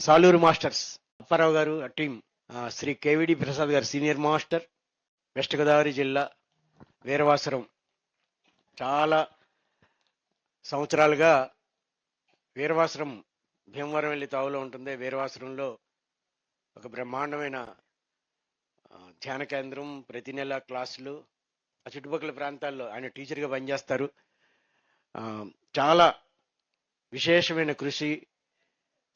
Saluru masters. Apparao గారు ఆ team Shri కేవిడి Prasad గారు సీనియర్ మాస్టర్ వెస్ట్ గోదావరి జిల్లా వీరవాసరం. చాలా సంవత్సరాలుగా వీరవాసరం భీమవరం వెళ్ళి తావులో ఉంటుంది. వీరవాసరంలో ఒక బ్రహ్మాండమైన ధ్యాన కేంద్రం ప్రతి నెల క్లాసులు ఆ చుట్టుపక్కల ప్రాంతాల్లో ఆయన టీచర్గా పనిచేస్తారు. చాలా విశేషమైన కృషి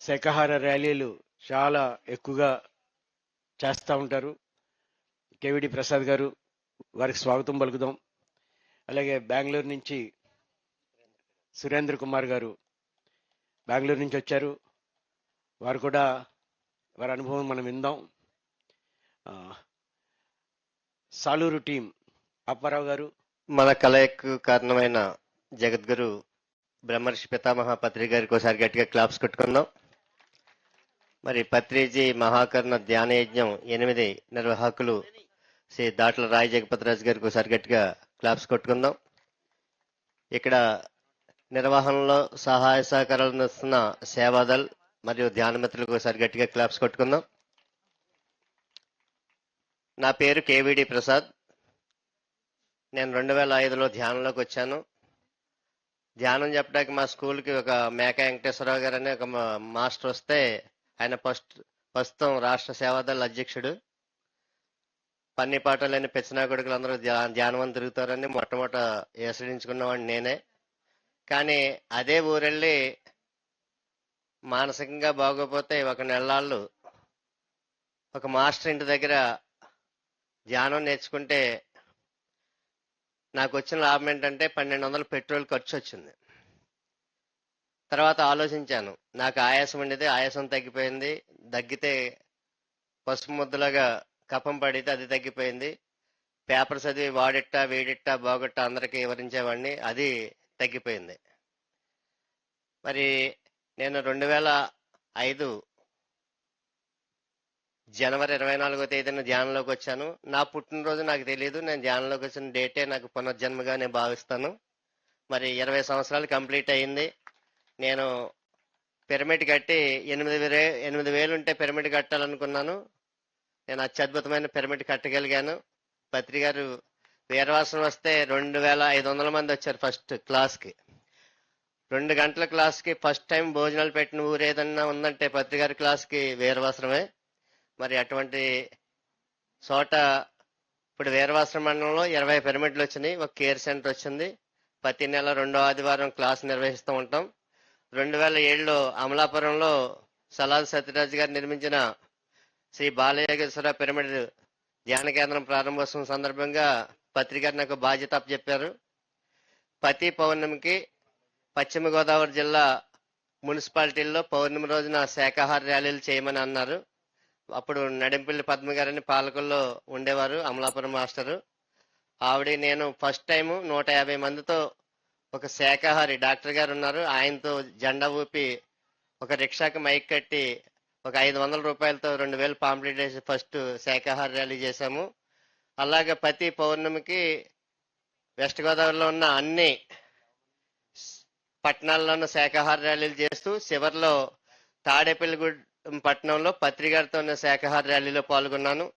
శాఖాహార ర్యాలీలు చాలా ఎక్కువగా చేస్తూ ఉంటారు. కేవిడి ప్రసాద్ గారు వారికి స్వాగతం పలుకుదాం. అలాగే బెంగళూరు నుంచి సురేంద్ర కుమార్ గారు బెంగళూరు నుంచి వచ్చారు. వారు కూడా వారి అనుభవం మనం విందాం. సాలూరు టీం అప్పారావు గారు. మన కలయకు కారణమైన జగద్గురు బ్రహ్మర్షి పితామహ పత్రిక గారికి ఒకసారి గట్టిగా క్లాప్స్ కొట్టుకుందాం. మరి పత్రిజీ మహాకర్ణ ధ్యాన యజ్ఞం ఎనిమిది నిర్వాహకులు శ్రీ దాట్ల రాయ జగపతిరాజు గారికి ఒకసారి గట్టిగా క్లాప్స్ కొట్టుకుందాం. ఇక్కడ నిర్వహణలో సహాయ సహకారాలు అందిస్తున్న సేవాదల్ మరియు ధ్యానమిత్రులకు సరిగట్టుగా ఒకసారి గట్టిగా క్లాప్స్ కొట్టుకుందాం. నా పేరు కేవిడి ప్రసాద్. నేను రెండు వేల ఐదులో ధ్యానంలోకి వచ్చాను. ధ్యానం చెప్పడానికి మా స్కూల్కి ఒక మేక వెంకటేశ్వరరావు గారు అనే ఒక మా- మాస్టర్ వస్తే ఆయన ఫస్ట్ ప్రస్తుతం రాష్ట్ర సేవాదళ అధ్యక్షుడు. పన్ని పాటలేని పెచ్చినా కొడుకులు అందరూ ధ్యా- ధ్యానం తిరుగుతారని మొట్టమొదట ఏసడించుకున్నవాడిని నేనే. కానీ అదే ఊరెళ్ళి మానసికంగా బాగోపోతే ఒక నెలలు ఒక మాస్టర్ ఇంటి దగ్గర ధ్యానం నేర్చుకుంటే నాకు వచ్చిన లాభం ఏంటంటే పన్నెండు వందలు పెట్రోల్ ఖర్చు వచ్చింది. తర్వాత ఆలోచించాను. నాకు ఆయాసం ఉండేది ఆయాసం తగ్గిపోయింది. దగ్గితే పసుపు ముద్దలాగా కఫం పడితే అది తగ్గిపోయింది. పేపర్ చదివి వాడిట్టా వేడిట్టా బాగొట్టా అందరికీ వివరించేవాడిని. అది తగ్గిపోయింది. మరి నేను రెండు వేల ఐదు జనవరి ఇరవై నాలుగో తేదీన ధ్యానంలోకి వచ్చాను. నా పుట్టినరోజు నాకు తెలియదు నేను ధ్యానంలోకి వచ్చిన డేటే నాకు పునర్జన్మగా నేను భావిస్తాను. మరి ఇరవై సంవత్సరాలు కంప్లీట్ అయ్యింది నేను పిరమిడ్ కట్టి ఎనిమిది వే ఎనిమిది వేలు ఉంటే పిరమిడ్ కట్టాలనుకున్నాను. నేను అత్యద్భుతమైన పిరమిడ్ కట్టగలిగాను. పత్రి గారు వీరవాసం వస్తే రెండు వేల ఐదు వందల మంది వచ్చారు ఫస్ట్ క్లాస్కి. రెండు గంటల క్లాస్కి ఫస్ట్ టైం భోజనాలు పెట్టిన ఊరు ఏదన్నా ఉందంటే పత్రి గారి క్లాస్కి వీరవాసనమే మరి అటువంటి చోట ఇప్పుడు వీరవాసన మండలంలో ఇరవై పిరమిడ్లు వచ్చినాయి. ఒక కేర్ సెంటర్ వచ్చింది. ప్రతి నెల రెండో ఆదివారం క్లాస్ నిర్వహిస్తూ ఉంటాం. రెండు వేల ఏడులో అమలాపురంలో సలాల్ సత్యరాజ్ గారు నిర్మించిన శ్రీ బాలయోగేశ్వర పిరమిడ్ ధ్యాన కేంద్రం ప్రారంభోత్సవం సందర్భంగా పత్రికారు నాకు బాధ్యత చెప్పారు ప్రతి పౌర్ణమికి పశ్చిమ గోదావరి జిల్లా మున్సిపాలిటీల్లో పౌర్ణమి రోజున శాఖాహార ర్యాలీలు చేయమని అన్నారు. అప్పుడు నడింపల్లి పద్మ గారని పాలకుల్లో ఉండేవారు అమలాపురం మాస్టరు. ఆవిడ నేను ఫస్ట్ టైం నూట యాభై మందితో ఒక శాకాహారి డాక్టర్ గారు ఉన్నారు ఆయనతో జెండా ఊపి ఒక రిక్షాకి మైక్ కట్టి ఒక ఐదు వందల రూపాయలతో రెండు వేలు పాంప్లెట్ వేసి ఫస్ట్ శాకాహార ర్యాలీ చేశాము. అలాగే ప్రతి పౌర్ణమికి వెస్ట్ గోదావరిలో ఉన్న అన్ని పట్టణాల్లోనూ శాఖాహార ర్యాలీలు చేస్తూ చివరిలో తాడేపల్లిగూడెం పట్టణంలో పత్రికారితో ఉన్న శాఖాహార ర్యాలీలో పాల్గొన్నాను.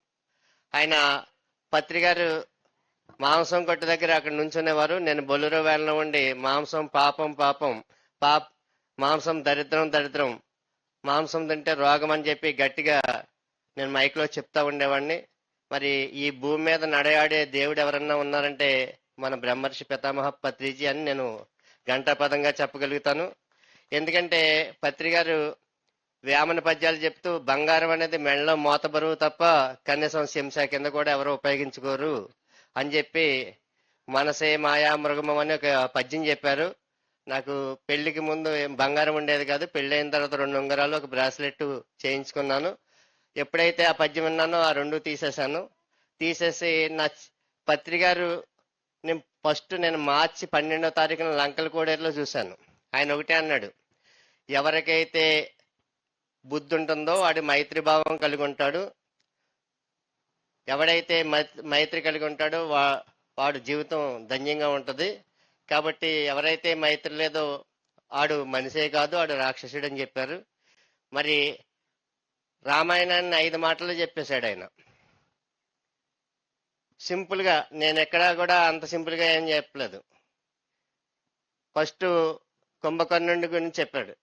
ఆయన పత్రికారు మాంసం కొట్టు దగ్గర అక్కడ నుంచునేవారు. నేను బొలురో వేళలో ఉండి మాంసం పాపం పాపం పాప్ మాంసం దరిద్రం దరిద్రం మాంసం తింటే రోగం అని చెప్పి గట్టిగా నేను మైక్లో చెప్తా ఉండేవాడిని. మరి ఈ భూమి మీద నడయాడే దేవుడు ఎవరన్నా ఉన్నారంటే మన బ్రహ్మర్షి పితామహ పత్రిజీ అని నేను గంటాపదంగా చెప్పగలుగుతాను. ఎందుకంటే పత్రి గారు వేమన పద్యాలు చెప్తూ బంగారం అనేది మెడలో మోత బరువు తప్ప కనీసం శంస కింద కూడా ఎవరు ఉపయోగించుకోరు. అని చెప్పి మనసే మాయా మృగమం అని ఒక పద్యం చెప్పారు. నాకు పెళ్ళికి ముందు ఏం బంగారం ఉండేది కాదు. పెళ్ళి అయిన తర్వాత రెండు ఉంగరాలు ఒక బ్రాస్లెట్ చేయించుకున్నాను. ఎప్పుడైతే ఆ పద్యం విన్నానో ఆ రెండు తీసేశాను. తీసేసి నా పత్రికారు పత్రి గారు నేను ఫస్ట్ నేను మార్చి పన్నెండో తారీఖున లంకల కోడేరులో చూశాను. ఆయన ఒకటే అన్నాడు ఎవరికైతే బుద్ధి ఉంటుందో వాడి మైత్రి భావం కలిగి ఉంటాడు ఎవడైతే మై- మైత్రి కలిగి ఉంటాడో వా వాడు జీవితం ధన్యంగా ఉంటుంది. కాబట్టి ఎవరైతే మైత్రి లేదో ఆడు మనిషే కాదు ఆడు రాక్షసుడు అని చెప్పారు. మరి రామాయణాన్ని ఐదు మాటలు చెప్పేశాడు ఆయన. సింపుల్గా నేను ఎక్కడా కూడా అంత సింపుల్గా ఏం చెప్పలేదు. ఫస్ట్ కుంభకర్ణుడి గురించి చెప్పాడు.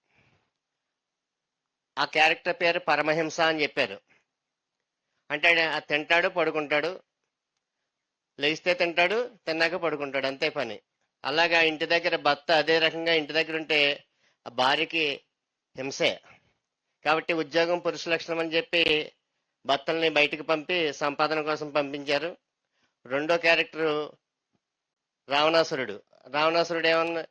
ఆ క్యారెక్టర్ పేరు పరమహింస అని చెప్పారు. అంటే ఆ తింటాడు పడుకుంటాడు. లేస్తే తింటాడు తిన్నాక పడుకుంటాడు అంతే పని. అలాగా ఇంటి దగ్గర భర్త అదే రకంగా ఇంటి దగ్గర ఉంటే ఆ భార్యకి హింసే. కాబట్టి ఉద్యోగం పురుష లక్షణం అని చెప్పి భర్తల్ని బయటికి పంపి సంపాదన కోసం పంపించారు. రెండో క్యారెక్టర్ రావణాసురుడు. రావణాసురుడు ఏమన్నా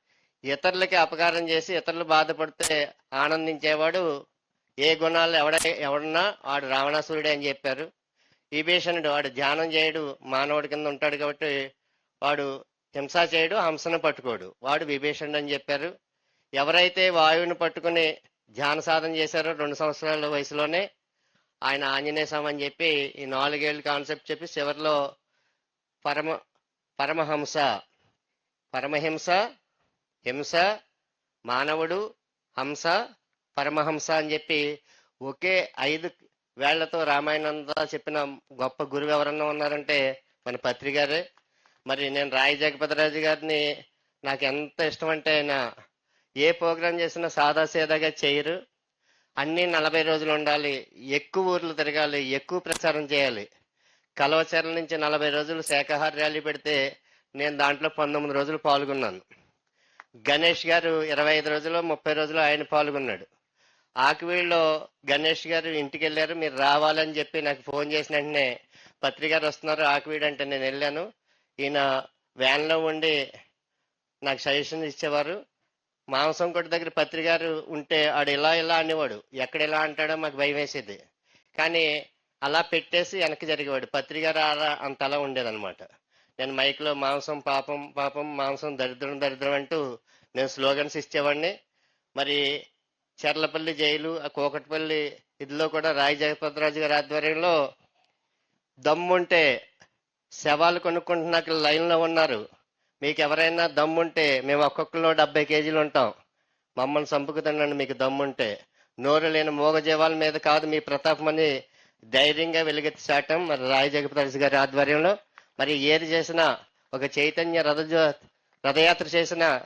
ఇతరులకి అపకారం చేసి ఇతరులు బాధపడితే ఆనందించేవాడు ఏ గుణాలు ఎవడ ఎవడన్నా వాడు రావణాసురుడే అని చెప్పారు. విభీషణుడు వాడు ధ్యానం చేయడు మానవుడి కింద ఉంటాడు కాబట్టి వాడు హింస చేయడు హంసను పట్టుకోడు. వాడు విభీషణుడు అని చెప్పారు. ఎవరైతే వాయువుని పట్టుకుని ధ్యాన సాధన చేశారో రెండు సంవత్సరాల వయసులోనే ఆయన ఆంజనేయ స్వామి అని చెప్పి ఈ నాలుగేళ్ళు కాన్సెప్ట్ చెప్పి చివరిలో పరమ పరమహంస పరమహింస హింస మానవుడు హంస పరమహంస అని చెప్పి ఒకే ఐదు వేళ్ళతో రామాయణంతా చెప్పిన గొప్ప గురువు ఎవరన్నా ఉన్నారంటే మన పత్రి గారే. మరి నేను రాయి జగపతిరాజు గారిని నాకు ఎంత ఇష్టం అంటే ఆయన ఏ ప్రోగ్రాం చేసినా సాదాసీదాగా చేయరు. అన్ని నలభై రోజులు ఉండాలి ఎక్కువ ఊర్లు తిరగాలి ఎక్కువ ప్రచారం చేయాలి. కలవచర్ల నుంచి నలభై రోజులు శాఖాహార ర్యాలీ పెడితే నేను దాంట్లో పంతొమ్మిది రోజులు పాల్గొన్నాను. గణేష్ గారు ఇరవై ఐదు రోజులు ముప్పై రోజులు ఆయన పాల్గొన్నాడు. ఆకువీళ్ళలో గణేష్ గారు ఇంటికి వెళ్ళారు మీరు రావాలని చెప్పి నాకు ఫోన్ చేసిన వెంటనే పత్రికారు వస్తున్నారు ఆకువీడు అంటే నేను వెళ్ళాను. ఈయన వ్యాన్లో ఉండి నాకు సజెషన్ ఇచ్చేవారు. మాంసం కొట్టు దగ్గర పత్రికారు ఉంటే ఆడు ఇలా ఇలా అనేవాడు. ఎక్కడ ఇలా అంటాడో మాకు భయం వేసేది. కానీ అలా పెట్టేసి వెనక్కి జరిగేవాడు. పత్రికారు అలా అంత అలా ఉండేదన్నమాట. నేను మైక్లో మాంసం పాపం పాపం మాంసం దరిద్రం దరిద్రం అంటూ నేను స్లోగన్స్ ఇచ్చేవాడిని. మరి చెర్లపల్లి జైలు ఆ కోకట్పల్లి ఇదిలో కూడా రాయి జగపతిరాజు గారి ఆధ్వర్యంలో దమ్ముంటే శవాలు కొనుక్కుంటున్నాక లైన్లో ఉన్నారు. మీకు ఎవరైనా దమ్ముంటే మేము ఒక్కొక్కలో డెబ్బై కేజీలు ఉంటాం. మమ్మల్ని చంపుకుతండి మీకు దమ్ముంటే. నోరు లేని మూగజీవాల మీద కాదు మీ ప్రతాపమని ధైర్యంగా వెలుగెత్తి చాటం మరి రాయ జగపతిరాజు గారి ఆధ్వర్యంలో. మరి ఏది చేసినా ఒక చైతన్య రథ రథయాత్ర చేసిన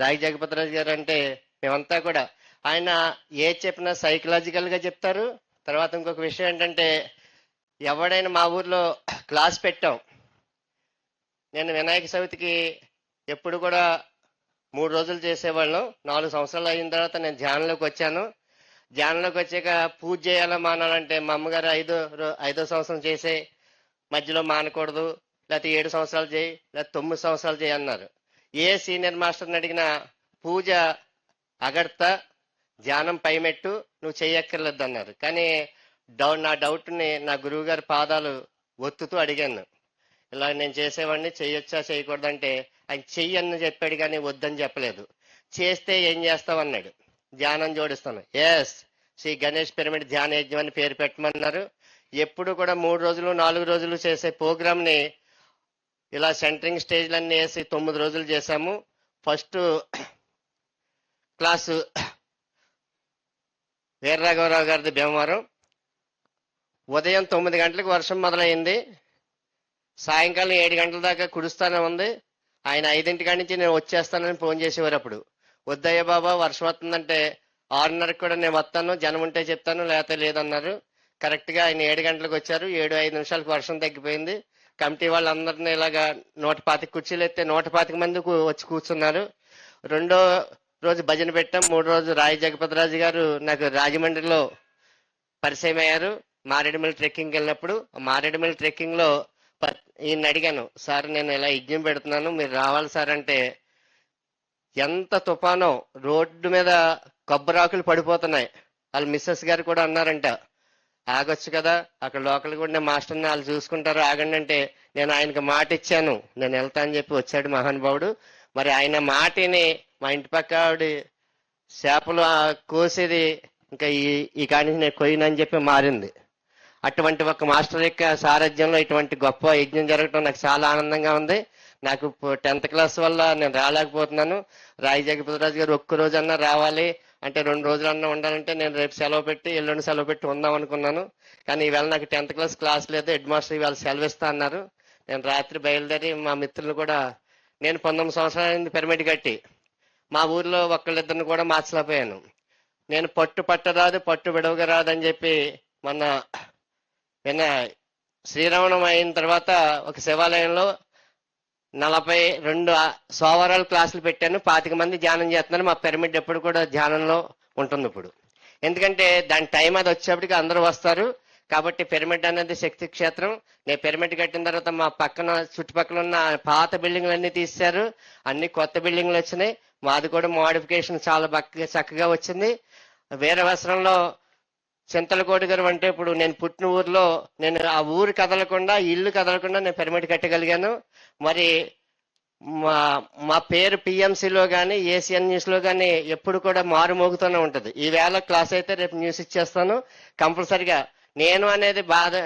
రాయి జగపతిరాజు గారు అంటే మేమంతా కూడా ఆయన ఏ చెప్పినా సైకలాజికల్గా చెప్తారు. తర్వాత ఇంకొక విషయం ఏంటంటే ఎవడైనా మా ఊర్లో క్లాస్ పెట్టాం. నేను వినాయక చవితికి ఎప్పుడు కూడా మూడు రోజులు చేసేవాళ్ళం. నాలుగు సంవత్సరాలు అయిన తర్వాత నేను ధ్యానంలోకి వచ్చాను. ధ్యానంలోకి వచ్చాక పూజ చేయాలా మానాలంటే మా అమ్మగారు ఐదో రో- ఐదో సంవత్సరం చేసే మధ్యలో మానకూడదు. లేకపోతే ఏడు సంవత్సరాలు చేయి లేకపోతే తొమ్మిది సంవత్సరాలు చేయి అన్నారు. ఏ సీనియర్ మాస్టర్ని అడిగినా పూజ అగడత ధ్యానం పైమెట్టు నువ్వు చేయక్కర్లేదు అన్నారు కానీ డౌ నా డౌట్ని నా గురువు గారి పాదాలు ఒత్తుతూ అడిగాను. ఇలా నేను చేసేవాడిని చేయొచ్చా చేయకూడదంటే ఆయన చెయ్యని చెప్పాడు కానీ వద్దని చెప్పలేదు. చేస్తే ఏం చేస్తావు అన్నాడు. ధ్యానం జోడిస్తాను. ఎస్ శ్రీ గణేష్ పిరమిడ్ ధ్యాన యజ్ఞం అని పేరు పెట్టమన్నారు. ఎప్పుడు కూడా మూడు రోజులు నాలుగు రోజులు చేసే ప్రోగ్రామ్ని ఇలా సెంటరింగ్ స్టేజ్లన్నీ వేసి తొమ్మిది రోజులు చేశాము. ఫస్ట్ క్లాసు వీర్రాఘవరావు గారిది భీమవరం. ఉదయం తొమ్మిది గంటలకు వర్షం మొదలైంది. సాయంకాలం ఏడు గంటల దాకా కురుస్తానే ఉంది. ఆయన ఐదింటికాడి నుంచి నేను వచ్చేస్తానని ఫోన్ చేసేవారు అప్పుడు. వద్దయ్య బాబా వర్షం వస్తుందంటే ఆరున్నరకు కూడా నేను వస్తాను. జనం ఉంటే చెప్తాను లేకపోతే లేదన్నారు. కరెక్ట్గా ఆయన ఏడు గంటలకు వచ్చారు. ఏడు ఐదు నిమిషాలకు వర్షం తగ్గిపోయింది. కమిటీ వాళ్ళందరినీ ఇలాగా నూట పాతిక కుర్చీలు ఎత్తే నూట పాతిక మందికి వచ్చి కూర్చున్నారు. రెండో రోజు భజన పెట్టాం. మూడు రోజు రాయి జగపతిరాజు గారు నాకు రాజమండ్రిలో పరిచయం అయ్యారు. మారేడుమిల్లి ట్రెక్కింగ్ వెళ్ళినప్పుడు మారేడుమిల్లి ట్రెక్కింగ్లో ప- ఈయన అడిగాను సార్ నేను ఇలా యజ్ఞం పెడుతున్నాను మీరు రావాలి సార్ అంటే ఎంత తుఫానో రోడ్డు మీద కొబ్బరాకులు పడిపోతున్నాయి. వాళ్ళ మిస్సెస్ గారు కూడా అన్నారంట ఆగొచ్చు కదా అక్కడ లోకల్ కూడా మాస్టర్ని వాళ్ళు చూసుకుంటారు ఆగండి అంటే నేను ఆయనకి మాట ఇచ్చాను నేను వెళ్తా అని చెప్పి వచ్చాడు మహానుభావుడు. మరి ఆయన మాటిని మా ఇంటి పక్క ఆవిడ చేపలు కోసేది ఇంకా ఈ ఈ కాడి నుంచి నేను కొయ్యనని చెప్పి మారింది. అటువంటి ఒక మాస్టర్ యొక్క సారథ్యంలో ఇటువంటి గొప్ప యజ్ఞం జరగటం నాకు చాలా ఆనందంగా ఉంది. నాకు టెన్త్ క్లాస్ వల్ల నేను రాలేకపోతున్నాను. రాయి జగపతిరాజు గారు ఒక్క అన్నా రావాలి అంటే రెండు రోజులన్నా ఉండాలంటే నేను రేపు సెలవు పెట్టి ఎల్లుండి సెలవు పెట్టి ఉందాం అనుకున్నాను. కానీ ఈవేళ నాకు టెన్త్ క్లాస్ క్లాస్ లేదు. హెడ్ మాస్టర్ ఇవాళ సెలవు ఇస్తా అన్నారు. నేను రాత్రి బయలుదేరి మా మిత్రులు కూడా నేను పంతొమ్మిది సంవత్సరాల పిరమిడ్ కట్టి మా ఊర్లో ఒక్కళ్ళిద్దరిని కూడా మార్చలేకపోయాను. నేను పట్టు పట్టరాదు పట్టు విడవగా రాదు అని చెప్పి మొన్న విన్న శ్రీరామణం అయిన తర్వాత ఒక శివాలయంలో నలభై రెండు ఆ- సోమవారాలు క్లాసులు పెట్టాను. పాతిక మంది ధ్యానం చేస్తున్నారు. మా పిరమిడ్ ఎప్పుడు కూడా ధ్యానంలో ఉంటుంది ఇప్పుడు. ఎందుకంటే దాని టైం అది వచ్చేప్పటికి అందరూ వస్తారు. కాబట్టి పిరమిడ్ అనేది శక్తి క్షేత్రం. నేను పిరమిడ్ కట్టిన తర్వాత మా పక్కన చుట్టుపక్కల ఉన్న పాత బిల్డింగ్లు అన్ని తీశారు. అన్ని కొత్త బిల్డింగ్లు వచ్చినాయి. మాది కూడా మోడిఫికేషన్ చాలా బక్క చక్కగా వచ్చింది. వేరే వస్త్రంలో చింతలకోటి గారు అంటే ఇప్పుడు నేను పుట్టిన ఊర్లో నేను ఆ ఊరు కదలకుండా ఇల్లు కదలకుండా నేను పిరమిడ్ కట్టగలిగాను. మరి మా మా పేరు పిఎంసీలో కానీ ఏసియన్ న్యూస్లో కానీ ఎప్పుడు కూడా మారుమోగుతూనే ఉంటుంది. ఈవేళ క్లాస్ అయితే రేపు న్యూస్ ఇచ్చేస్తాను. కంపల్సరిగా నేను అనేది బాధ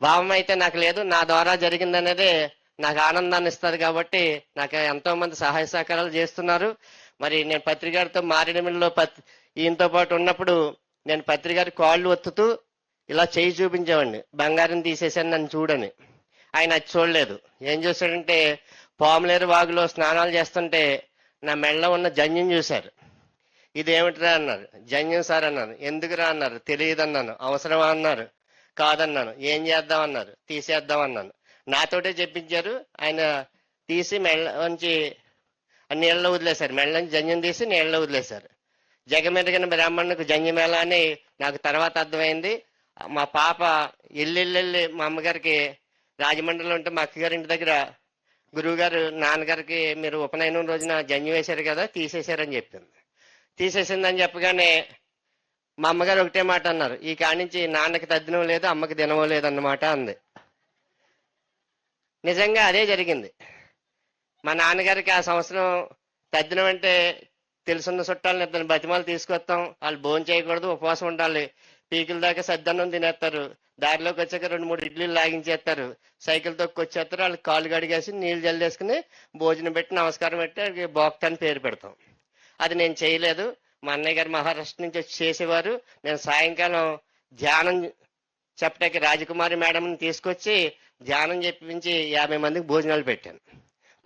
భావం అయితే నాకు లేదు. నా ద్వారా జరిగింది అనేది నాకు ఆనందాన్ని ఇస్తుంది కాబట్టి నాకు ఎంతో మంది సహాయ సహకారాలు చేస్తున్నారు. మరి నేను పత్రికారితో మారేడుమిల్లిలో పత్ ఈయనతో పాటు ఉన్నప్పుడు నేను పత్రికారి కాళ్ళు ఒత్తుతూ ఇలా చేయి చూపించేవాడిని. బంగారం తీసేసాను నన్ను చూడని. ఆయన అది చూడలేదు. ఏం చూశాడంటే పాములేరు వాగులో స్నానాలు చేస్తుంటే నా మెళ్ళ ఉన్న జన్యం చూశారు. ఇదేమిట్రా అన్నారు. జన్యం సార్ అన్నారు. ఎందుకురా అన్నారు? తెలియదు అన్నాను అవసరమా అన్నారు. కాదన్నాను. ఏం చేద్దాం అన్నారు తీసేద్దాం అన్నాను నాతోటే చెప్పించారు. ఆయన తీసి మెళ్ళ నుంచి నీళ్ళలో వదిలేశారు. మెళ్ళ నుంచి జన్యం తీసి నీళ్ళలో వదిలేశారు. జగమెరిగిన బ్రాహ్మణుకు జంజమేళ అని నాకు తర్వాత అర్థమైంది. మా పాప ఎల్లెళ్ళెళ్ళి మా అమ్మగారికి రాజమండ్రిలో ఉంటే మా అక్కగారి ఇంటి దగ్గర గురువుగారు నాన్నగారికి మీరు ఉపనయనం రోజున జన్యం వేశారు కదా తీసేశారని చెప్పింది. తీసేసిందని చెప్పగానే మా అమ్మగారు ఒకటే మాట అన్నారు. ఈ కాడి నుంచి నాన్నకి తద్దినం లేదు అమ్మకి తినవో లేదన్నమాట అంది. నిజంగా అదే జరిగింది. మా నాన్నగారికి ఆ సంవత్సరం తద్దినం అంటే తెలుసున్న చుట్టాలని ఇద్దరు బతిమాలు తీసుకొస్తాం. వాళ్ళు భోజనం చేయకూడదు ఉపవాసం ఉండాలి. పీకుల దాకా సద్దన్నం తినేస్తారు. దారిలోకి వచ్చాక రెండు మూడు ఇడ్లీలు లాగించేస్తారు. సైకిల్ తొక్కొచ్చేస్తారు. వాళ్ళు కాళ్ళు కడిగేసి నీళ్ళు జల్లేసుకుని భోజనం పెట్టి నమస్కారం పెట్టి వాళ్ళకి అని పేరు పెడతాం. అది నేను చేయలేదు. మా అన్నయ్య గారు మహారాష్ట్ర నుంచి వచ్చి చేసేవారు. నేను సాయంకాలం ధ్యానం చెప్పటానికి రాజకుమారి మేడంని తీసుకొచ్చి ధ్యానం చెప్పించి యాభై మందికి భోజనాలు పెట్టాను.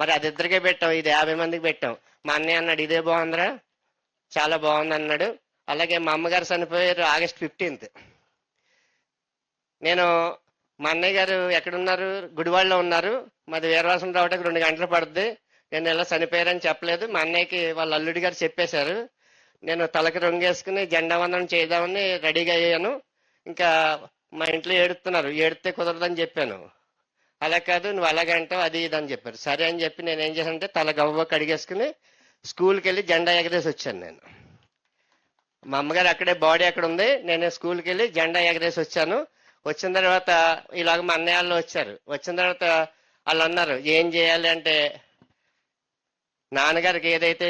మరి అది ఇద్దరికే పెట్టాం. ఇది యాభై మందికి పెట్టాం. మా అన్నయ్య అన్నాడు ఇదే బాగుందిరా చాలా బాగుంది అన్నాడు. అలాగే మా అమ్మగారు చనిపోయారు ఆగస్ట్ ఫిఫ్టీన్త్. నేను మా అన్నయ్య గారు ఎక్కడున్నారు? గుడివాడలో ఉన్నారు. మాది వీరవాసం రావడానికి రెండు గంటలు పడుద్ది. నేను ఇలా చనిపోయారని చెప్పలేదు. మా అన్నయ్యకి వాళ్ళ అల్లుడి గారు చెప్పేశారు. నేను తలకి రొంగేసుకుని జెండావందనం చేద్దామని రెడీగా అయ్యాను. ఇంకా మా ఇంట్లో ఏడుతున్నారు ఏడితే కుదరదని చెప్పాను. అలా కాదు నువ్వు అలాగంటావు అది ఇది అని చెప్పారు. సరే అని చెప్పి నేను ఏం చేశానంటే తల గవ్వ కడిగేసుకుని స్కూల్కి వెళ్ళి జెండా ఎగరేసి వచ్చాను నేను. మా అమ్మగారు అక్కడే బాడీ అక్కడ ఉంది. నేను స్కూల్కి వెళ్ళి జెండా ఎగరేసి వచ్చాను. వచ్చిన తర్వాత ఇలాగ మా అన్నయ్య వాళ్ళు వచ్చారు. వచ్చిన తర్వాత వాళ్ళు అన్నారు ఏం చేయాలి అంటే నాన్నగారికి ఏదైతే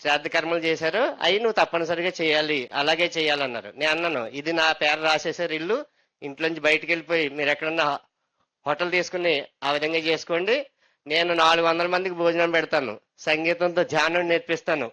శ్రాద్ధ కర్మలు చేశారో అవి నువ్వు తప్పనిసరిగా చేయాలి. అలాగే చేయాలన్నారు. నేను అన్నాను ఇది నా పేరు రాసేసారు ఇల్లు ఇంట్లోంచి బయటకు వెళ్ళిపోయి మీరు ఎక్కడన్నా హోటల్ తీసుకుని ఆ విధంగా చేసుకోండి. నేను నాలుగు వందల మందికి భోజనం పెడతాను. సంగీతంతో ధ్యానం నేర్పిస్తాను.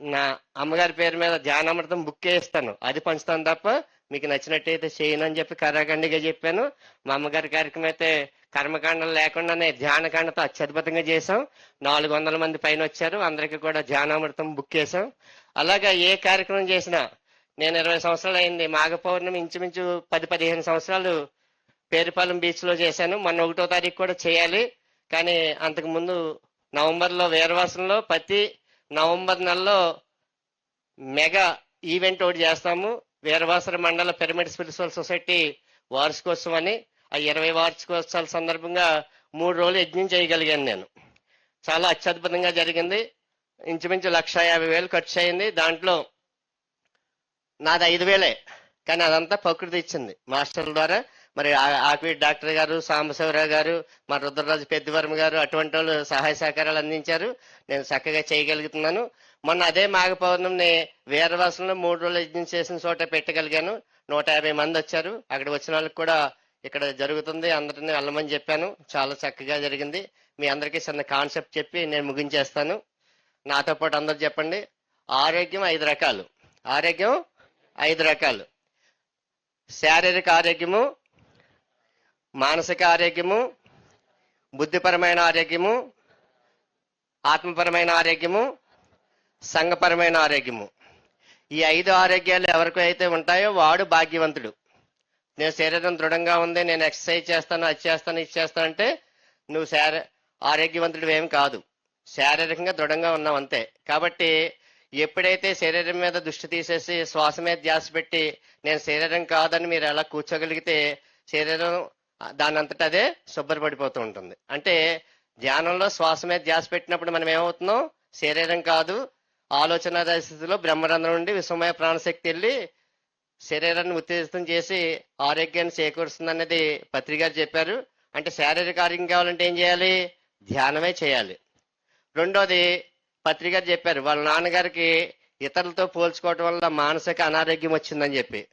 నా అమ్మగారి పేరు మీద ధ్యానామృతం బుక్ చేస్తాను. అది పంచుతాను తప్ప మీకు నచ్చినట్టయితే చేయను అని చెప్పి కరాఖండిగా చెప్పాను. మా అమ్మగారి కార్యక్రమం అయితే కర్మకాండం లేకుండానే ధ్యానకాండతో అత్యద్భుతంగా చేసాం నాలుగు వందల మంది పైన వచ్చారు. అందరికీ కూడా ధ్యానామృతం బుక్ చేసాం అలాగా ఏ కార్యక్రమం చేసినా నేను ఇరవై సంవత్సరాలు అయింది. మాఘ పౌర్ణమి ఇంచుమించు పది పదిహేను సంవత్సరాలు పేరుపాలెం బీచ్లో చేశాను. మొన్న ఒకటో తారీఖు కూడా చేయాలి. కానీ అంతకుముందు నవంబర్లో వేరవాసంలో ప్రతి నవంబర్ నెలలో మెగా ఈవెంట్ ఒకటి చేస్తాము. వీరవాసర మండల పిరమిడ్ స్పిరిచువల్ సొసైటీ వార్షికోత్సవం అని. ఆ ఇరవై వార్షికోత్సవాల సందర్భంగా మూడు రోజులు యజ్ఞం చేయగలిగాను నేను. చాలా అత్యద్భుతంగా జరిగింది. ఇంచుమించు లక్ష యాభై వేలు ఖర్చు అయింది దాంట్లో నాది ఐదు వేలే కానీ అదంతా ప్రకృతి ఇచ్చింది. మాస్టర్ల ద్వారా మరి ఆ- ఆక్వి డాక్టర్ గారు సాంబశివరావు గారు మా రుద్రరాజు పెద్దివర్మ గారు అటువంటి వాళ్ళు సహాయ సహకారాలు అందించారు. నేను చక్కగా చేయగలుగుతున్నాను. మొన్న అదే మాఘ పౌర్ణమిని వీరవాసంలో మూడు రోజులు యజ్ఞం చేసిన చోట పెట్టగలిగాను. నూట యాభై మంది వచ్చారు. అక్కడ వచ్చిన వాళ్ళకి కూడా ఇక్కడ జరుగుతుంది అందరిని వెళ్ళమని చెప్పాను. చాలా చక్కగా జరిగింది. మీ అందరికీ చిన్న కాన్సెప్ట్ చెప్పి నేను ముగించేస్తాను. నాతో పాటు అందరు చెప్పండి. ఆరోగ్యం ఐదు రకాలు. ఆరోగ్యం ఐదు రకాలు. శారీరక ఆరోగ్యము మానసిక ఆరోగ్యము బుద్ధిపరమైన ఆరోగ్యము ఆత్మపరమైన ఆరోగ్యము సంఘపరమైన ఆరోగ్యము. ఈ ఐదు ఆరోగ్యాలు ఎవరికి అయితే ఉంటాయో వాడు భాగ్యవంతుడు. నేను శరీరం దృఢంగా ఉంది నేను ఎక్సర్సైజ్ చేస్తాను అది చేస్తాను ఇది చేస్తాను అంటే నువ్వు శార ఆరోగ్యవంతుడు ఏం కాదు. శారీరకంగా దృఢంగా ఉన్నావు అంతే. కాబట్టి ఎప్పుడైతే శరీరం మీద దృష్టి తీసేసి శ్వాస మీద ధ్యాస పెట్టి నేను శరీరం కాదని మీరు ఎలా కూర్చోగలిగితే శరీరం దాని అంతటా అదే శుభ్రపడిపోతూ ఉంటుంది. అంటే ధ్యానంలో శ్వాస మీద ధ్యాస పెట్టినప్పుడు మనం ఏమవుతున్నాం? శరీరం కాదు ఆలోచన స్థితిలో బ్రహ్మరంధ్రం నుండి విశ్వమయ ప్రాణశక్తి వెళ్ళి శరీరాన్ని ఉత్తేజితం చేసి ఆరోగ్యాన్ని చేకూరుస్తుంది అనేది పత్రిక గారు చెప్పారు. అంటే శారీరక ఆరోగ్యం కావాలంటే ఏం చేయాలి? ధ్యానమే చేయాలి. రెండోది పత్రిక గారు చెప్పారు వాళ్ళ నాన్నగారికి ఇతరులతో పోల్చుకోవటం వల్ల మానసిక అనారోగ్యం వచ్చిందని చెప్పి.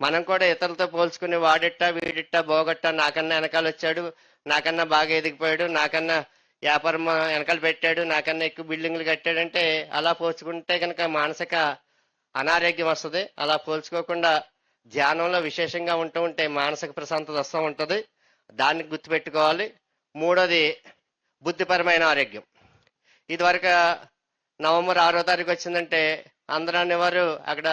మనం కూడా ఇతరులతో పోల్చుకుని వాడిట్టా వీడిట్టా బోగట్టా నాకన్నా వెనకాల వచ్చాడు నాకన్నా బాగా ఎదిగిపోయాడు నాకన్నా వ్యాపారం వెనకాల పెట్టాడు నాకన్నా ఎక్కువ బిల్డింగ్లు కట్టాడంటే అలా పోల్చుకుంటే కనుక మానసిక అనారోగ్యం వస్తుంది. అలా పోల్చుకోకుండా ధ్యానంలో విశేషంగా ఉంటూ ఉంటే మానసిక ప్రశాంతత వస్తూ ఉంటుంది. దాన్ని గుర్తుపెట్టుకోవాలి. మూడోది బుద్ధిపరమైన ఆరోగ్యం. ఇదివరకు నవంబర్ ఆరో తారీఖు వచ్చిందంటే అందరూ అనేవారు అక్కడ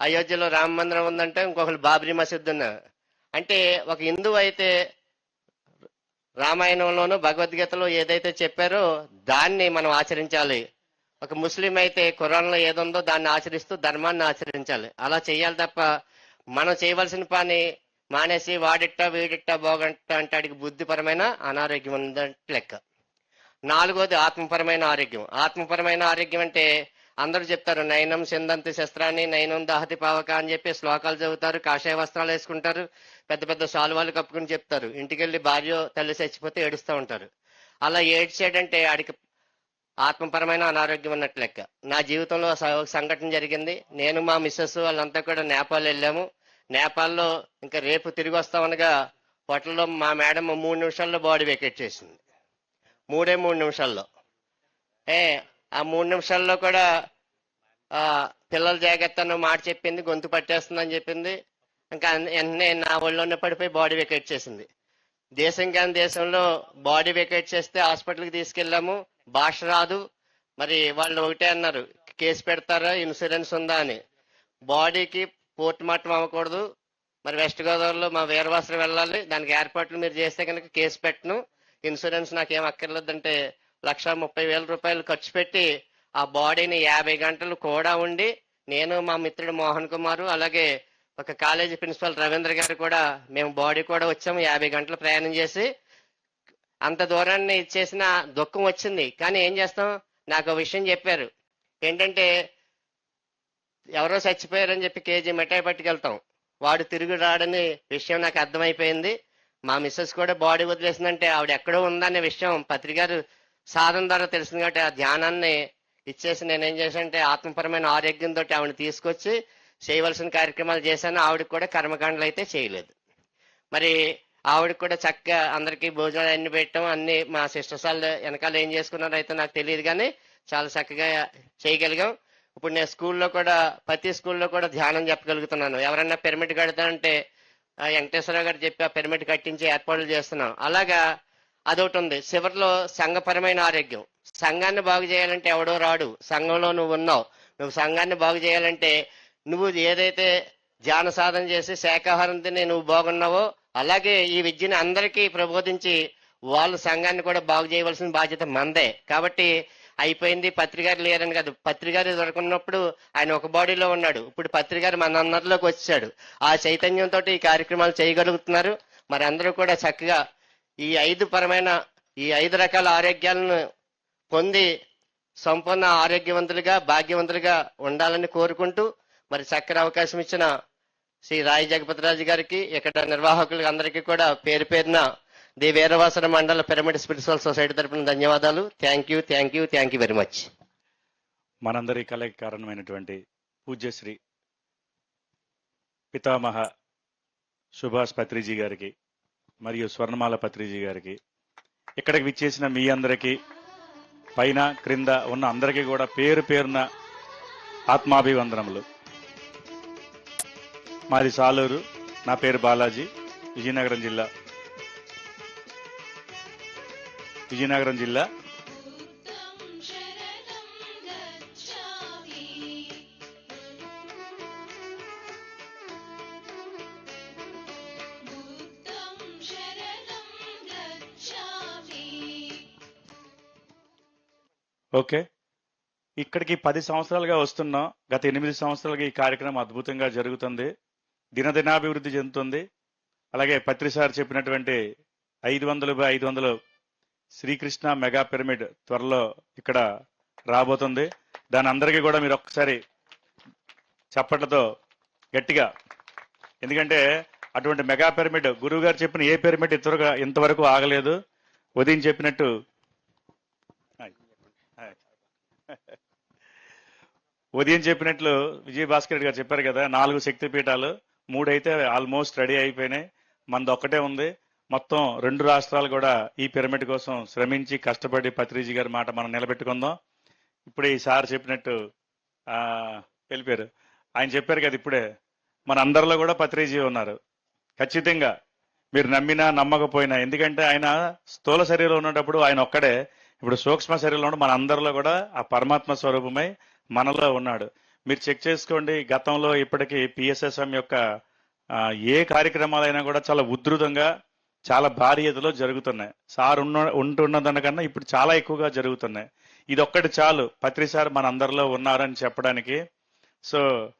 అయోధ్యలో రామ మందిరం ఉందంటే ఇంకొకరు బాబ్రీ మసీద్ ఉన్నారు. అంటే ఒక హిందువు అయితే రామాయణంలోను భగవద్గీతలో ఏదైతే చెప్పారో దాన్ని మనం ఆచరించాలి. ఒక ముస్లిం అయితే ఖురాన్లో ఏదుందో దాన్ని ఆచరిస్తూ ధర్మాన్ని ఆచరించాలి. అలా చేయాలి తప్ప మనం చేయవలసిన పని మానేసి వాడిట్టా వీడిట్ట బోగంట అంటే అడిగి బుద్ధిపరమైన అనారోగ్యం ఉందంటే లెక్క. నాలుగోది ఆత్మపరమైన ఆరోగ్యం. ఆత్మపరమైన ఆరోగ్యం అంటే అందరూ చెప్తారు నయనం సిందంతి శస్త్రాన్ని నయనం దహతి పావక అని చెప్పి శ్లోకాలు చదువుతారు కాషాయ వస్త్రాలు వేసుకుంటారు పెద్ద పెద్ద శాలువాలు కప్పుకుని చెప్తారు. ఇంటికెళ్ళి భార్య తల్లి చచ్చిపోతే ఏడుస్తూ ఉంటారు. అలా ఏడ్చేడంటే ఆడికి ఆత్మపరమైన అనారోగ్యం ఉన్నట్టు లెక్క. నా జీవితంలో ఒక సంఘటన జరిగింది. నేను మా మిస్సెస్ వాళ్ళంతా కూడా నేపాల్ వెళ్ళాము. నేపాల్లో ఇంకా రేపు తిరిగి వస్తామనగా హోటల్లో మా మేడం మూడు నిమిషాల్లో బాడీ వెకేట్ చేసింది. మూడే మూడు నిమిషాల్లో. ఏ ఆ మూడు నిమిషాల్లో కూడా పిల్లల జాగ్రత్త మాట చెప్పింది. గొంతు పట్టేస్తుందని చెప్పింది. ఇంకా అన్- వెంటనే నా ఒళ్ళోనే పడిపోయి బాడీ వెకేట్ చేసింది. దేశం కాని దేశంలో బాడీ వెకేట్ చేస్తే హాస్పిటల్కి తీసుకెళ్ళాము. భాష రాదు. మరి వాళ్ళు ఒకటే అన్నారు కేసు పెడతారా? ఇన్సూరెన్స్ ఉందా? అని. బాడీకి పోర్ట్ మార్టం అవ్వకూడదు. మరి వెస్ట్ గోదావరిలో మా వీరవాసరం వెళ్ళాలి. దానికి ఏర్పాట్లు మీరు చేస్తే కనుక కేసు పెట్టను. ఇన్సూరెన్స్ నాకేం అక్కర్లేదంటే లక్ష ముప్పై వేల రూపాయలు ఖర్చు పెట్టి ఆ బాడీని యాభై గంటలు కూడా ఉండి నేను మా మిత్రుడు మోహన్ కుమార్ అలాగే ఒక కాలేజీ ప్రిన్సిపల్ రవీంద్ర గారు కూడా మేము బాడీ కూడా వచ్చాము. యాభై గంటలు ప్రయాణం చేసి అంత దూరాన్ని ఇచ్చేసిన దుఃఖం వచ్చింది. కానీ ఏం చేస్తాం? నాకు ఒక విషయం చెప్పారు. ఏంటంటే ఎవరో చచ్చిపోయారని చెప్పి కేజీ మిఠాయి పట్టుకెళ్తాం. వాడు తిరిగి రాడని విషయం నాకు అర్థమైపోయింది. మా మిస్సెస్ కూడా బాడీ వదిలేసిందంటే ఆవిడ ఎక్కడో ఉందనే విషయం పత్రికారు సాధన ద్వారా తెలిసింది కాబట్టి ఆ ధ్యానాన్ని ఇచ్చేసి నేనేం చేశానంటే ఆత్మపరమైన ఆరోగ్యంతో ఆవిడ తీసుకొచ్చి చేయవలసిన కార్యక్రమాలు చేశాను. ఆవిడ కూడా కర్మకాండలు అయితే చేయలేదు. మరి ఆవిడకి కూడా చక్కగా అందరికీ భోజనాలు అన్ని పెట్టడం అన్ని మా సిస్టర్స్ వాళ్ళు వెనకాల ఏం చేసుకున్నారో అయితే నాకు తెలియదు కానీ చాలా చక్కగా చేయగలిగాం. ఇప్పుడు నేను స్కూల్లో కూడా ప్రతి స్కూల్లో కూడా ధ్యానం చెప్పగలుగుతున్నాను. ఎవరైనా పిరమిడ్ కడతానంటే వెంకటేశ్వరరావు గారు చెప్పి ఆ పిరమిడ్ కట్టించి ఏర్పాట్లు చేస్తున్నాం. అలాగా అదొకటి ఉంది. చివరిలో సంఘపరమైన ఆరోగ్యం. సంఘాన్ని బాగు చేయాలంటే ఎవడో రాడు. సంఘంలో నువ్వు ఉన్నావు. నువ్వు సంఘాన్ని బాగు చేయాలంటే నువ్వు ఏదైతే ధ్యాన సాధన చేసి శాకాహారం తిని నువ్వు బాగున్నావో అలాగే ఈ విద్యను అందరికీ ప్రబోధించి వాళ్ళ సంఘాన్ని కూడా బాగు చేయవలసిన బాధ్యత మందే. కాబట్టి అయిపోయింది పత్రికారు లేరని కాదు. పత్రికారు దొరకనప్పుడు ఆయన ఒక బాడీలో ఉన్నాడు. ఇప్పుడు పత్రికారు మన అందరిలోకి వచ్చాడు. ఆ చైతన్యంతో ఈ కార్యక్రమాలు చేయగలుగుతున్నారు. మరి అందరూ కూడా చక్కగా ఈ ఐదు పరమైన ఈ ఐదు రకాల ఆరోగ్యాలను పొంది సంపూర్ణ ఆరోగ్యవంతులుగా భాగ్యవంతులుగా ఉండాలని కోరుకుంటూ మరి చక్కని అవకాశం ఇచ్చిన శ్రీ రాయి జగపతిరాజు గారికి ఇక్కడ నిర్వాహకులకి అందరికీ కూడా పేరు పేరున ది వీరవాసన మండల పిరమిడ్ స్పిరిచువల్ సొసైటీ తరపున ధన్యవాదాలు. Thank you thank you thank you very much మనందరి కలకి కారణమైనటువంటి పూజ్యశ్రీ పితామహ సుభాష్ పత్రిజీ గారికి మరియు స్వర్ణమాల పత్రిజీ గారికి ఇక్కడికి విచ్చేసిన మీ అందరికీ పైన క్రింద ఉన్న అందరికీ కూడా పేరు పేరున ఆత్మాభివందనములు. మాది సాలూరు. నా పేరు బాలాజీ. విజయనగరం జిల్లా. విజయనగరం జిల్లా. ఓకే. ఇక్కడికి పది సంవత్సరాలుగా వస్తున్నాం. గత ఎనిమిది సంవత్సరాలుగా ఈ కార్యక్రమం అద్భుతంగా జరుగుతుంది. దినదినాభివృద్ధి చెందుతుంది. అలాగే పత్రి సార్ చెప్పినటువంటి ఐదు వందలు బై ఐదు వందలు శ్రీకృష్ణ మెగా పిరమిడ్ త్వరలో ఇక్కడ రాబోతుంది. దాని అందరికీ కూడా మీరు ఒక్కసారి చప్పట్లతో గట్టిగా. ఎందుకంటే అటువంటి మెగా పిరమిడ్ గురువు గారు చెప్పిన ఏ పిరమిడ్ ఇంతవరకు ఇంతవరకు ఆగలేదు. ఉదయం చెప్పినట్టు. ఉదయం చెప్పినట్లు విజయ్ భాస్కర్ రెడ్డి గారు చెప్పారు కదా నాలుగు శక్తి మూడైతే ఆల్మోస్ట్ రెడీ అయిపోయినాయి. మనది ఒక్కటే ఉంది. మొత్తం రెండు రాష్ట్రాలు కూడా ఈ పిరమిడ్ కోసం శ్రమించి కష్టపడి పత్రిజీ గారి మాట మనం నిలబెట్టుకుందాం. ఇప్పుడు ఈ సార్ చెప్పినట్టు వెళ్ళిపోయారు. ఆయన చెప్పారు కదా ఇప్పుడే మన అందరిలో కూడా పత్రిజీ ఉన్నారు. ఖచ్చితంగా మీరు నమ్మినా నమ్మకపోయినా ఎందుకంటే ఆయన స్థూల శరీరంలో ఉన్నప్పుడు ఆయన ఒక్కడే. ఇప్పుడు సూక్ష్మ శరీరంలో మన అందరిలో కూడా ఆ పరమాత్మ స్వరూపమై మనలో ఉన్నాడు. మీరు చెక్ చేసుకోండి గతంలో ఇప్పటికీ పిఎస్ఎస్ఎం యొక్క ఏ కార్యక్రమాలైనా కూడా చాలా ఉధృతంగా చాలా భారీ ఎదులో జరుగుతున్నాయి. సార్ ఉన్న ఉంటున్న దానికన్నా ఇప్పుడు చాలా ఎక్కువగా జరుగుతున్నాయి. ఇది ఒక్కటి చాలు. పత్రిసార్ మన అందరిలో ఉన్నారని చెప్పడానికి. సో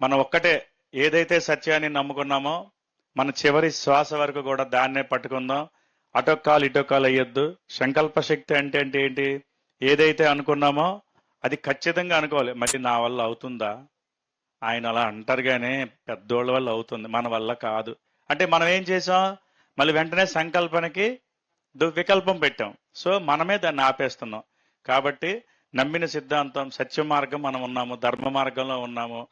మనం ఒక్కటే ఏదైతే సత్యాన్ని నమ్ముకున్నామో మన చివరి శ్వాస వరకు కూడా దాన్నే పట్టుకుందాం. అటొక్కాలు ఇటొక్కాలు అయ్యొద్దు సంకల్ప శక్తి అంటే అంటే ఏంటి? ఏదైతే అనుకున్నామో అది ఖచ్చితంగా అనుకోవాలి. మరి నా వల్ల అవుతుందా? ఆయన అలా అంటారు కానీ పెద్దోళ్ళ వల్ల అవుతుంది. మన వల్ల కాదు. అంటే మనం ఏం చేసాం? మళ్ళీ వెంటనే సంకల్పనకి వికల్పం పెట్టాం. సో మనమే దాన్ని ఆపేస్తున్నాం. కాబట్టి నమ్మిన సిద్ధాంతం సత్య మార్గం మనం ఉన్నాము ధర్మ మార్గంలో ఉన్నాము.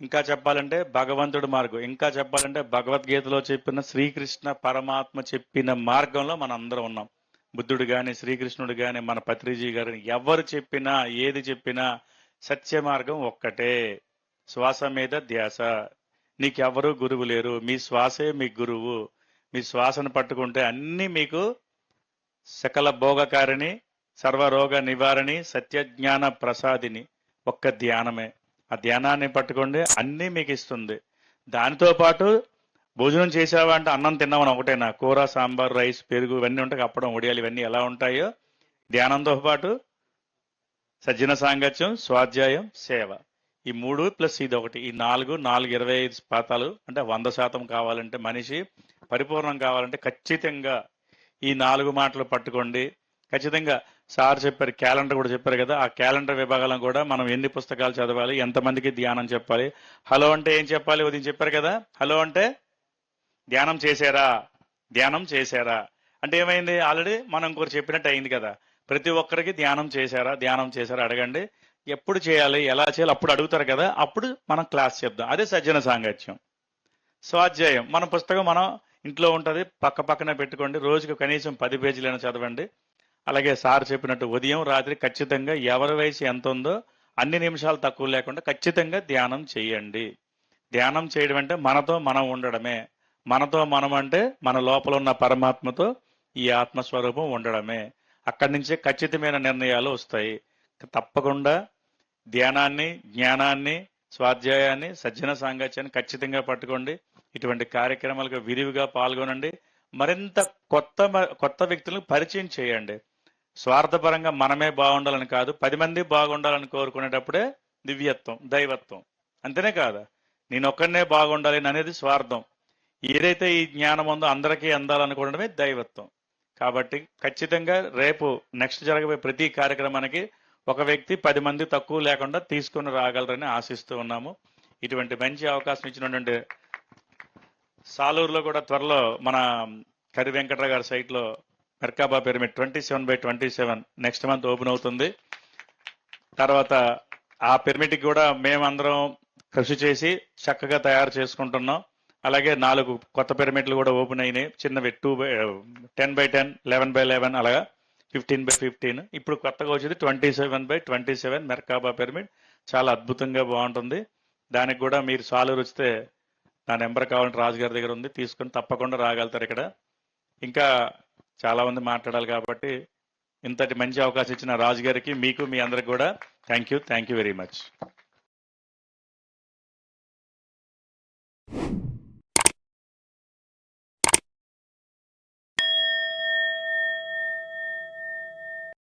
ఇంకా చెప్పాలంటే భగవంతుడి మార్గం. ఇంకా చెప్పాలంటే భగవద్గీతలో చెప్పిన శ్రీకృష్ణ పరమాత్మ చెప్పిన మార్గంలో మనం అందరం ఉన్నాం. బుద్ధుడు కానీ శ్రీకృష్ణుడు కానీ మన పత్రిజీ గారిని ఎవరు చెప్పినా ఏది చెప్పినా సత్య మార్గం ఒక్కటే. శ్వాస మీద ధ్యాస. నీకెవరు గురువు లేరు. మీ శ్వాసే మీ గురువు. మీ శ్వాసను పట్టుకుంటే అన్ని మీకు సకల భోగకారిణి సర్వరోగ నివారణి సత్యజ్ఞాన ప్రసాదిని ఒక్క ధ్యానమే. ఆ ధ్యానాన్ని పట్టుకోండి అన్నీ మీకు ఇస్తుంది. దానితో పాటు భోజనం చేసావా అంటే అన్నం తిన్నామని ఒకటేనా? కూర సాంబార్ రైస్ పెరుగు ఇవన్నీ ఉంటాయి. అప్పడం ఒడియాలు ఇవన్నీ ఎలా ఉంటాయో? ధ్యానంతో పాటు సజ్జన సాంగత్యం స్వాధ్యాయం సేవ. ఈ మూడు ప్లస్ ఇది ఒకటి. ఈ నాలుగు నాలుగు ఇరవై ఐదు పాతాలు అంటే వంద శాతం కావాలంటే మనిషి పరిపూర్ణం కావాలంటే ఖచ్చితంగా ఈ నాలుగు మాటలు పట్టుకోండి. ఖచ్చితంగా సార్ చెప్పారు క్యాలెండర్ కూడా చెప్పారు కదా. ఆ క్యాలెండర్ విభాగాలను కూడా మనం ఎన్ని పుస్తకాలు చదవాలి ఎంతమందికి ధ్యానం చెప్పాలి? హలో అంటే ఏం చెప్పాలి? ఉదయం చెప్పారు కదా. హలో అంటే ధ్యానం చేశారా? ధ్యానం చేశారా? అంటే ఏమైంది? ఆల్రెడీ మనం ఇంకోటి చెప్పినట్టు అయింది కదా. ప్రతి ఒక్కరికి ధ్యానం చేశారా? ధ్యానం చేశారా? అడగండి. ఎప్పుడు చేయాలి? ఎలా చేయాలి? అప్పుడు అడుగుతారు కదా. అప్పుడు మనం క్లాస్ చెప్దాం అదే సజ్జన సాంగత్యం. స్వాధ్యాయం. మన పుస్తకం మనం ఇంట్లో ఉంటుంది. పక్క పక్కన పెట్టుకోండి. రోజుకు కనీసం పది పేజీలైనా చదవండి. అలాగే సార్ చెప్పినట్టు ఉదయం రాత్రి ఖచ్చితంగా ఎవరి వయసు ఎంత ఉందో అన్ని నిమిషాలు తక్కువ లేకుండా ఖచ్చితంగా ధ్యానం చేయండి. ధ్యానం చేయడం అంటే మనతో మనం ఉండడమే. మనతో మనం అంటే మన లోపల ఉన్న పరమాత్మతో ఈ ఆత్మస్వరూపం ఉండడమే. అక్కడి నుంచే ఖచ్చితమైన నిర్ణయాలు వస్తాయి. తప్పకుండా ధ్యానాన్ని జ్ఞానాన్ని స్వాధ్యాయాన్ని సజ్జన సాంగత్యాన్ని ఖచ్చితంగా పట్టుకోండి. ఇటువంటి కార్యక్రమాలకు విరివిగా పాల్గొనండి. మరింత కొత్త మ- కొత్త వ్యక్తులను పరిచయం చేయండి. స్వార్థపరంగా మనమే బాగుండాలని కాదు పది మంది బాగుండాలని కోరుకునేటప్పుడే దివ్యత్వం దైవత్వం. అంతేనే కాదా? నేను ఒక్కడనే బాగుండాలి అనేది స్వార్థం. ఏదైతే ఈ జ్ఞానం ఉందో అందరికీ అందాలనుకోవడమే దైవత్వం. కాబట్టి ఖచ్చితంగా రేపు నెక్స్ట్ జరగబోయే ప్రతి కార్యక్రమానికి ఒక వ్యక్తి పది మంది తక్కువ లేకుండా తీసుకుని రాగలరని ఆశిస్తూ ఉన్నాము. ఇటువంటి మంచి అవకాశం ఇచ్చినటువంటి సాలూరులో కూడా త్వరలో మన కరి వెంకట్రావు గారి సైట్లో Merkaba pyramid twenty seven by twenty seven next month open అవుతుంది. తర్వాత ఆ పిరమిడ్కి కూడా మేమందరం కృషి చేసి చక్కగా తయారు చేసుకుంటున్నాం. అలాగే నాలుగు కొత్త పిరమిడ్లు కూడా ఓపెన్ అయినాయి. చిన్నవి two by ten by ten eleven by eleven అలాగా ఫిఫ్టీన్ బై ఫిఫ్టీన్ ఇప్పుడు కొత్తగా వచ్చేది twenty seven by twenty seven Merkaba pyramid. చాలా అద్భుతంగా బాగుంటుంది. దానికి కూడా మీరు సాలు వస్తే నా నెంబర్ కావాలంటే రాజుగారి దగ్గర ఉంది. తీసుకొని తప్పకుండా రాగలుగుతారు ఇక్కడ. ఇంకా చాలామంది మాట్లాడాలి కాబట్టి ఇంతటి మంచి అవకాశం ఇచ్చిన రాజుగారికి మీకు మీ అందరికి కూడా thank you thank you very much